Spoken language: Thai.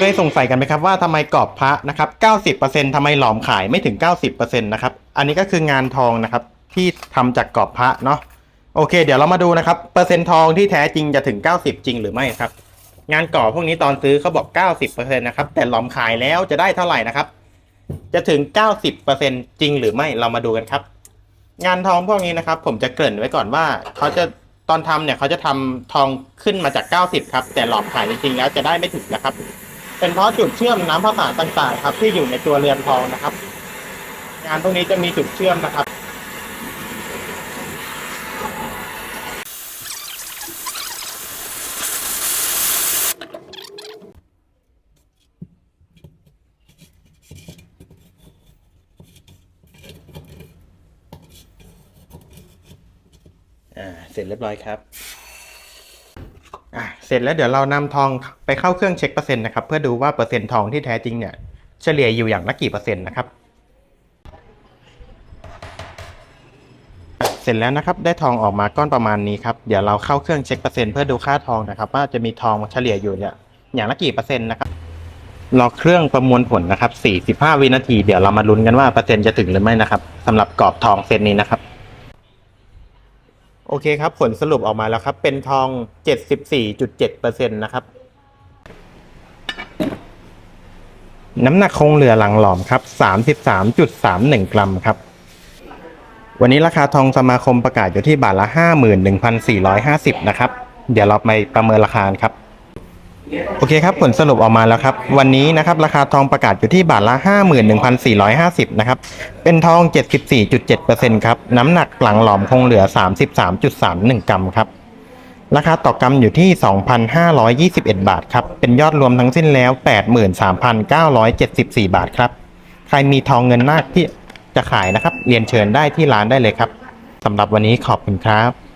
เคยสงสัยกันไหมครับว่าทำไมกรอบพระนะครับ90%ทำไมหลอมขายไม่ถึง 90%นะครับ อันนี้ก็คืองานทองนะครับที่ทำจากกรอบพระเนาะ โอเค เดี๋ยวเรามาดูนะครับเปอร์เซ็นต์ทองที่แท้จริงจะถึง 90 จริงหรือไม่ครับ งานก่อพวกนี้ตอนซื้อเขาบอก 90%นะครับ แต่หลอมขายแล้วจะได้เท่าไหร่นะครับ จะถึง 90%จริงหรือไม่ เรามาดูกันครับ งานทองพวกนี้นะครับ ผมจะเกริ่นไว้ก่อนว่าเขาจะตอนทำเนี่ยเขาจะทำทองขึ้นมาจาก 90 ครับ แต่หลอมขายจริงๆแล้วจะได้ไม่ถึงนะครับ เป็นเพราะจุดเชื่อมน้ำผสานต่างๆ ครับ ที่อยู่ในตัวเรือนทองนะครับ งานพวกนี้จะมีจุดเชื่อมนะครับอ่าเสร็จเรียบร้อยครับ เสร็จแล้วเดี๋ยวเรานำทองไปเข้าเครื่องเช็คเปอร์เซ็นต์นะครับ เพื่อดูว่าเปอร์เซ็นต์ทองที่แท้จริงเนี่ยเฉลี่ยอยู่อย่างละกี่เปอร์เซ็นต์นะครับ เสร็จแล้วนะครับได้ทองออกมาก้อนประมาณนี้ครับเดี๋ยวเราเข้าเครื่องเช็คเปอร์เซ็นต์เพื่อดูค่าทองนะครับว่าจะมีทองเฉลี่ยอยู่เนี่ยอย่างละกี่เปอร์เซ็นต์นะครับรอเครื่องประมวลผลนะครับ 45 วินาที เดี๋ยวเรามาลุ้นกันว่าเปอร์เซ็นต์จะถึงหรือไม่นะครับสำหรับกรอบทองเซตนี้นะครับ โอเคครับ ผลสรุปออกมาแล้วครับ เป็นทอง 74.7%นะครับ น้ำหนักคงเหลือหลังหลอมครับ 33.31 กรัมครับ วันนี้ราคาทองสมาคมประกาศอยู่ที่บาทละ 51,450 นะครับ เดี๋ยวเราไปประเมินราคาครับ โอเคครับผลสรุปออกมาแล้วครับ วันนี้นะครับราคาทองประกาศอยู่ที่บาทละ 51,450 นะครับ เป็นทอง 74.7%ครับ น้ำหนักหลังหลอมคงเหลือ 33.31 กรัมครับ ราคาต่อกรัมอยู่ที่ 2,521 บาทครับ เป็นยอดรวมทั้งสิ้นแล้ว 83,974 บาทครับ ใครมีทองเงินนาคที่จะขายนะครับ เรียนเชิญได้ที่ร้านได้เลยครับสำหรับวันนี้ขอบคุณครับ